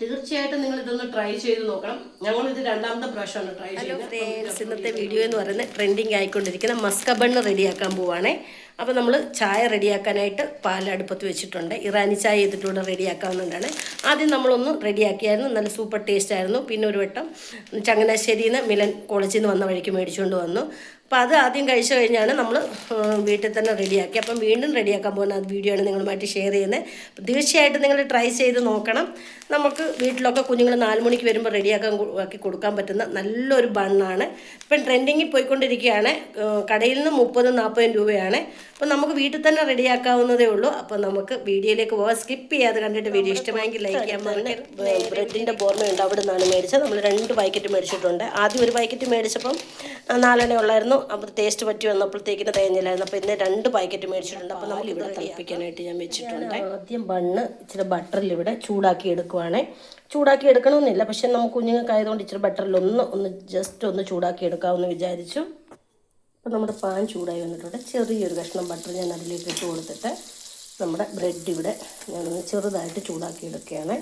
തീർച്ചയായിട്ടും നിങ്ങൾ ഇതൊന്ന് ട്രൈ ചെയ്ത് നോക്കണം. ഞങ്ങൾ ഇത് രണ്ടാമത്തെ പ്രാവശ്യമാണ് ട്രൈ ചെയ്യുന്നത്. ഇന്നത്തെ വീഡിയോ എന്ന് പറയുന്നത് ട്രെൻഡിങ് ആയിക്കൊണ്ടിരിക്കുന്ന മസ്ക ബണ്ണ് റെഡിയാക്കാൻ പോവാണേ. അപ്പോൾ നമ്മൾ ചായ റെഡിയാക്കാനായിട്ട് പാലടുപ്പത്ത് വെച്ചിട്ടുണ്ട്. ഇറാനി ചായ ചെയ്തിട്ടുകൂടെ റെഡിയാക്കാവുന്നതാണ്. ആദ്യം നമ്മളൊന്ന് റെഡിയാക്കിയായിരുന്നു. നല്ല സൂപ്പർ ടേസ്റ്റ് ആയിരുന്നു. പിന്നെ ഒരു വട്ടം ചങ്ങനാശ്ശേരിയിൽ നിന്ന് മിലൻ കോളേജിൽ നിന്ന് വന്ന വഴിക്ക് മേടിച്ചുകൊണ്ട് വന്നു. അപ്പോൾ അത് ആദ്യം കഴിച്ചു കഴിഞ്ഞാണ് നമ്മൾ വീട്ടിൽ തന്നെ റെഡിയാക്കി. അപ്പം വീണ്ടും റെഡിയാക്കാൻ പോകുന്ന അത് വീഡിയോ ആണ് നിങ്ങളുമായിട്ട് ഷെയർ ചെയ്യുന്നത്. അപ്പോൾ തീർച്ചയായിട്ടും നിങ്ങൾ ട്രൈ ചെയ്ത് നോക്കണം. നമുക്ക് വീട്ടിലൊക്കെ കുഞ്ഞുങ്ങൾ നാല് മണിക്ക് വരുമ്പോൾ റെഡിയാക്കാൻ ആക്കി കൊടുക്കാൻ പറ്റുന്ന നല്ലൊരു ബണ്ണാണ്. ഇപ്പം ട്രെൻഡിങ്ങിൽ പോയിക്കൊണ്ടിരിക്കുകയാണ്. കടയിൽ നിന്ന് മുപ്പതും നാൽപ്പതും രൂപയാണ്. അപ്പം നമുക്ക് വീട്ടിൽ തന്നെ റെഡിയാക്കാവുന്നതേ ഉള്ളൂ. അപ്പം നമുക്ക് വീഡിയോയിലേക്ക് പോകാം. സ്കിപ്പ് ചെയ്യാതെ കണ്ടിട്ട് വീഡിയോ ഇഷ്ടമായെങ്കിൽ ലൈക്ക് ചെയ്യാൻ പറഞ്ഞ് ബ്രെഡിന്റെ ബോർമയുണ്ട്. അവിടെ നിന്നാണ് മേടിച്ചത്. നമ്മൾ രണ്ട് പാക്കറ്റ് മേടിച്ചിട്ടുണ്ട്. ആദ്യം ഒരു പാക്കറ്റ് മേടിച്ചപ്പം നാലെണ്ണ ഉള്ളായിരുന്നു. അപ്പോൾ ടേസ്റ്റ് പറ്റി വന്നപ്പോഴത്തേക്കിന് തേങ്ങയിലായിരുന്നു അപ്പോൾ ഇന്ന് രണ്ട് പാക്കറ്റ് മേടിച്ചിട്ടുണ്ട്. അപ്പോൾ നമ്മൾ ഇവിടെ തിളപ്പിക്കാനായിട്ട് ഞാൻ വെച്ചിട്ടുണ്ട്. ആദ്യം ബണ്ണ് ഇച്ചിരി ബട്ടറിൽ ഇവിടെ ചൂടാക്കി എടുക്കുവാണേ. ചൂടാക്കി എടുക്കണമെന്നില്ല. പക്ഷെ നമുക്ക് കുഞ്ഞുങ്ങൾക്കായതുകൊണ്ട് ഇച്ചിരി ബട്ടറിൽ ഒന്ന് ഒന്ന് ജസ്റ്റ് ഒന്ന് ചൂടാക്കി എടുക്കാമെന്ന് വിചാരിച്ചു. അപ്പോൾ നമ്മുടെ പാൻ ചൂടായി വന്നിട്ടുണ്ട്. ചെറിയൊരു കഷ്ണം ബട്ടർ ഞാൻ അതിലേക്ക് ഇട്ട് കൊടുത്തിട്ട് നമ്മുടെ ബ്രെഡ് ഇവിടെ ഞാനൊന്ന് ചെറുതായിട്ട് ചൂടാക്കി എടുക്കുകയാണ്.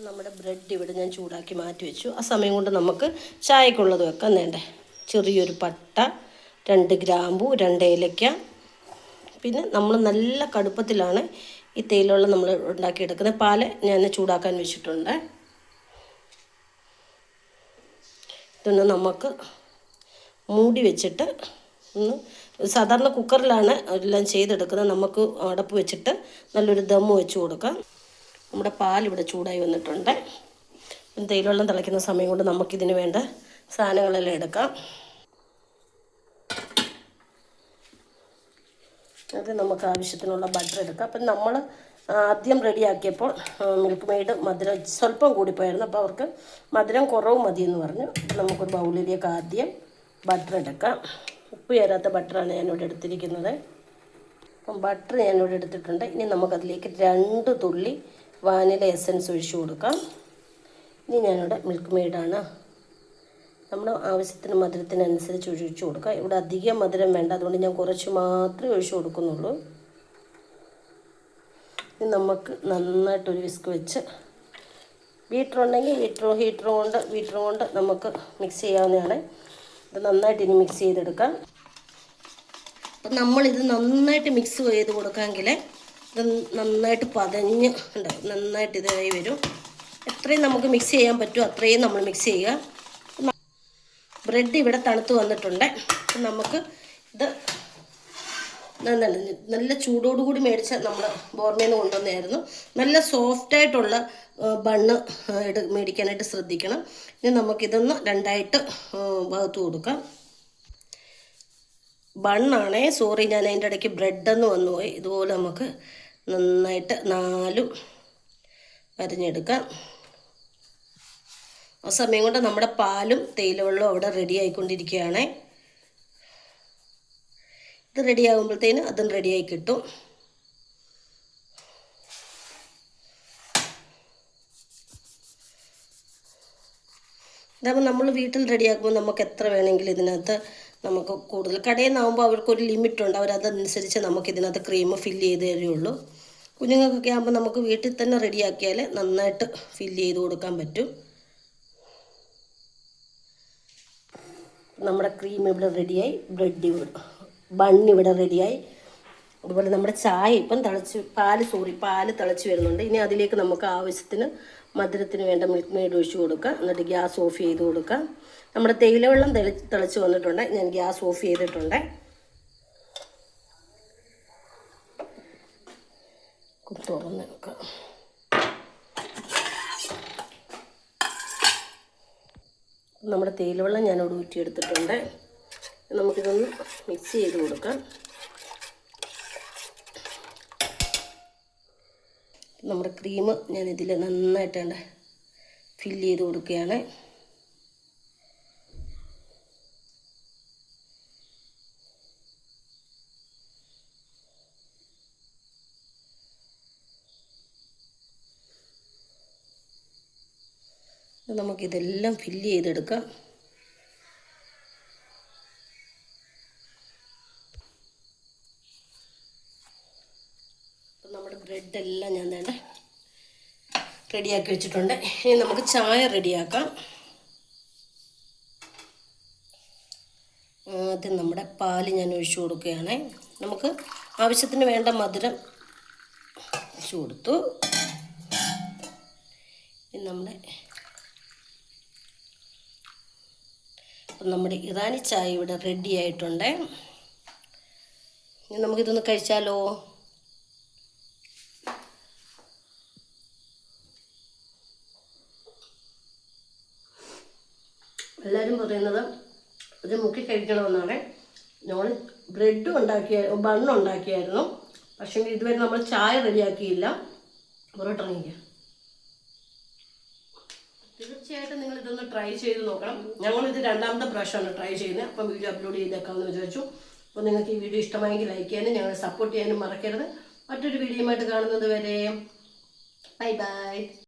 അപ്പം നമ്മുടെ ബ്രെഡ് ഇവിടെ ഞാൻ ചൂടാക്കി മാറ്റി വെച്ചു. ആ സമയം കൊണ്ട് നമുക്ക് ചായക്കുള്ളത് വെക്കാം വേണ്ടേ ചെറിയൊരു പട്ട രണ്ട് ഗ്രാമ്പു രണ്ട് ഏലക്ക. പിന്നെ നമ്മൾ നല്ല കടുപ്പത്തിലാണ് ഈ തേയിലുള്ള നമ്മൾ ഉണ്ടാക്കിയെടുക്കുന്നത്. പാൽ ഞാൻ ചൂടാക്കാൻ വെച്ചിട്ടുണ്ട്. ഇതൊന്ന് നമുക്ക് മൂടി വെച്ചിട്ട് ഒന്ന് സാധാരണ കുക്കറിലാണ് എല്ലാം ചെയ്തെടുക്കുന്നത്. നമുക്ക് അടപ്പ് വെച്ചിട്ട് നല്ലൊരു ദമ്മ് വെച്ച് കൊടുക്കാം. നമ്മുടെ പാൽ ഇവിടെ ചൂടായി വന്നിട്ടുണ്ട്. തേയിലവെള്ളം തിളയ്ക്കുന്ന സമയം കൊണ്ട് നമുക്കിതിന് വേണ്ട സാധനങ്ങളെല്ലാം എടുക്കാം. അത് നമുക്ക് ആവശ്യത്തിനുള്ള ബട്ടർ എടുക്കാം. അപ്പം നമ്മൾ ആദ്യം റെഡിയാക്കിയപ്പോൾ മിൽക്ക് മെയ്ഡ് മധുരം സ്വല്പം കൂടിപ്പോയായിരുന്നു. അപ്പോൾ അവർക്ക് മധുരം കുറവ് മതി എന്ന് പറഞ്ഞു നമുക്കൊരു ബൗളിലേക്ക് ആദ്യം ബട്ടർ എടുക്കാം. ഉപ്പ് ചേരാത്ത ബട്ടറാണ് ഞാനിവിടെ എടുത്തിരിക്കുന്നത്. അപ്പം ബട്ടർ ഞാനിവിടെ എടുത്തിട്ടുണ്ട്. ഇനി നമുക്കതിലേക്ക് രണ്ട് തുള്ളി വാനില എസൻസ് ഒഴിച്ചു കൊടുക്കാം. ഇനി ഞാനിവിടെ മിൽക്ക് മെയ്ഡാണ് നമ്മുടെ ആവശ്യത്തിന് മധുരത്തിനനുസരിച്ച് ഒഴിച്ചു കൊടുക്കുക ഇവിടെ അധികം മധുരം വേണ്ട. അതുകൊണ്ട് ഞാൻ കുറച്ച് മാത്രമേ ഒഴിച്ചു കൊടുക്കുന്നുള്ളൂ. ഇനി നമുക്ക് നന്നായിട്ടൊരു വിസ്ക് വെച്ച് ബീറ്റർ ഉണ്ടെങ്കിൽ ഹീറ്റർ ഹീറ്റർ കൊണ്ട് ബീറ്റർ കൊണ്ട് നമുക്ക് മിക്സ് ചെയ്യാവുന്നതാണ്. ഇത് നന്നായിട്ട് ഇനി മിക്സ് ചെയ്തെടുക്കാം. അപ്പം നമ്മളിത് നന്നായിട്ട് മിക്സ് ചെയ്ത് കൊടുക്കാമെങ്കിൽ ഇത് നന്നായിട്ട് പതഞ്ഞ് ഉണ്ടാവും നന്നായിട്ട് ഇതായി വരും. എത്രയും നമുക്ക് മിക്സ് ചെയ്യാൻ പറ്റുമോ അത്രയും നമ്മൾ മിക്സ് ചെയ്യുക. ബ്രെഡ് ഇവിടെ തണുത്ത് വന്നിട്ടുണ്ട്. നമുക്ക് ഇത് നല്ല ചൂടോടുകൂടി മേടിച്ച നമ്മൾ ബോർമേന്ന് കൊണ്ടുവന്നായിരുന്നു. നല്ല സോഫ്റ്റായിട്ടുള്ള ബണ്ണ് എടു മേടിക്കാനായിട്ട് ശ്രദ്ധിക്കണം. ഇനി നമുക്കിതൊന്ന് രണ്ടായിട്ട് വകുത്ത് കൊടുക്കാം. ബണ്ണാണേ. സോറി ഞാൻ അതിന്റെ ഇടയ്ക്ക് ബ്രെഡെന്ന് വന്നുപോയി. ഇതുപോലെ നമുക്ക് നന്നായിട്ട് നാലും അരിഞ്ഞെടുക്കാം ആ സമയം കൊണ്ട് നമ്മുടെ പാലും തേയിലവെള്ളവും അവിടെ റെഡി ആയിക്കൊണ്ടിരിക്കുകയാണ്. ഇത് റെഡി ആകുമ്പോഴത്തേന് അതും റെഡിയായി കിട്ടും. ഇതാകുമ്പോൾ നമ്മൾ വീട്ടിൽ റെഡിയാക്കുമ്പോൾ നമുക്ക് എത്ര വേണമെങ്കിലും ഇതിനകത്ത് നമുക്ക് കൂടുതൽ കടയിൽ നിന്നാകുമ്പോൾ അവർക്കൊരു ലിമിറ്റുണ്ട്. അവരതനുസരിച്ച് നമുക്ക് ഇതിനകത്ത് ക്രീം ഫില്ല് ചെയ്ത് തരുള്ളൂ. കുഞ്ഞുങ്ങൾക്കൊക്കെ ആകുമ്പോൾ നമുക്ക് വീട്ടിൽ തന്നെ റെഡിയാക്കിയാൽ നന്നായിട്ട് ഫില്ല് ചെയ്ത് കൊടുക്കാൻ പറ്റും. നമ്മുടെ ക്രീം ഇവിടെ റെഡിയായി. ബ്രെഡ് ഇവിടെ ബൺ ഇവിടെ റെഡിയായി. അതുപോലെ നമ്മുടെ ചായ ഇപ്പം തിളച്ച് പാൽ സോറി പാൽ തിളച്ച് വരുന്നുണ്ട്. ഇനി അതിലേക്ക് നമുക്ക് ആവശ്യത്തിന് മധുരത്തിന് വേണ്ട മിൽക്ക് മെയ്ഡ് ഒഴിച്ച് കൊടുക്കുക. എന്നിട്ട് ഗ്യാസ് ഓഫ് ചെയ്ത് കൊടുക്കുക. നമ്മുടെ തേയില വെള്ളം തെളി തിളച്ച് വന്നിട്ടുണ്ട്. ഞാൻ ഗ്യാസ് ഓഫ് ചെയ്തിട്ടുണ്ട്. തുറന്ന് വെക്കാം നമ്മുടെ തേയിലവെള്ളം ഞാനിവിടെ ഊറ്റിയെടുത്തിട്ടുണ്ട്. നമുക്കിതൊന്ന് മിക്സ് ചെയ്ത് കൊടുക്കാം. നമ്മുടെ ക്രീം ഞാനിതിൽ നന്നായിട്ടുണ്ട് ഫില്ല് ചെയ്ത് കൊടുക്കുകയാണ്. നമുക്കിതെല്ലാം ഫില്ല് ചെയ്തെടുക്കാം. ബ്രെഡെല്ലാം ഞാൻ വേണ്ട റെഡിയാക്കി വെച്ചിട്ടുണ്ട്. ഇനി നമുക്ക് ചായ റെഡിയാക്കാം. ആദ്യം നമ്മുടെ പാൽ ഞാൻ ഒഴിച്ചു കൊടുക്കുകയാണ്. നമുക്ക് ആവശ്യത്തിന് വേണ്ട മധുരം ഒഴിച്ചു കൊടുത്തു. നമ്മുടെ നമ്മുടെ ഇറാനി ചായ ഇവിടെ റെഡി ആയിട്ടുണ്ട്. നമുക്കിതൊന്ന് കഴിച്ചാലോ? എല്ലാവരും പറയുന്നത് ഇത് മുക്കി കഴിക്കണമെന്നാണ്. ഞങ്ങൾ ബ്രെഡ് ഉണ്ടാക്കിയ ബണ്ണ് ഉണ്ടാക്കിയായിരുന്നു. പക്ഷേ ഇതുവരെ നമ്മൾ ചായ റെഡിയാക്കിയില്ല. പൊറോട്ട ഇറങ്ങിക്കുക തീർച്ചയായിട്ടും നിങ്ങൾ ഇതൊന്ന് ട്രൈ ചെയ്ത് നോക്കണം. ഞങ്ങൾ ഇത് രണ്ടാമത്തെ പ്രാവശ്യമാണ് ട്രൈ ചെയ്യുന്നത്. അപ്പം വീഡിയോ അപ്ലോഡ് ചെയ്തേക്കാമെന്ന് വിചാരിച്ചു. അപ്പോൾ നിങ്ങൾക്ക് ഈ വീഡിയോ ഇഷ്ടമായെങ്കിൽ ലൈക്ക് ചെയ്യാനും ഞങ്ങളെ സപ്പോർട്ട് ചെയ്യാനും മറക്കരുത്. മറ്റൊരു വീഡിയോയുമായിട്ട് കാണുന്നത് വരെ. Bye bye